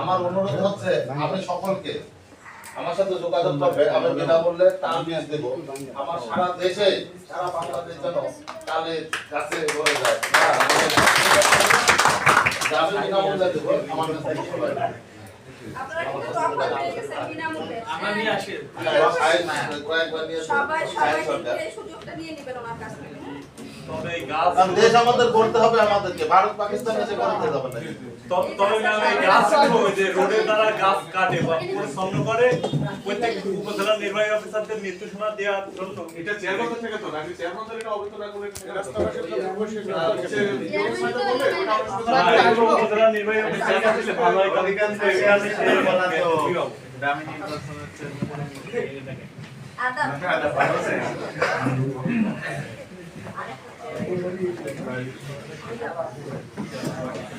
আমার অনুরোধ হচ্ছে আপনি সকলকে আমার সাথে যোগাযোগ করবে আমি বিনামূল্যে তাল বীজ দেবো। আমার সারা দেশে সারা বাংলাদেশ যেন তালে গাছে ভরে যায়। যা আমি বিনামূল্যে দেবো আমার কাছে আমরা নিয়ে আমার সাহেব কয়েকবার। এই সুযোগটা নিয়ে নেবেন ওনার কাছ থেকে। কারণ দেশ আমাদের করতে হবে আমাদেরকে। ভারত পাকিস্তান এসে করতে যাবে না তবে গাছ যে রোডের দ্বারা গাছ কাটে বা পরিচ্ছন্ন করে প্রত্যেক উপজেলা নির্বাহী অফিসারদের নির্দেশনা দেওয়ার জন্য এটা চেয়ারম্যান থেকে তো নাকি চেয়ারম্যান এটা অবৈধ করে রাস্তা পাশে তো বসে হচ্ছে হ্যাঁ, এই উপজেলা নির্বাহী অফিসার আসলে ভালো হয় এখানে সে অভিভাবক। আদা Thank you.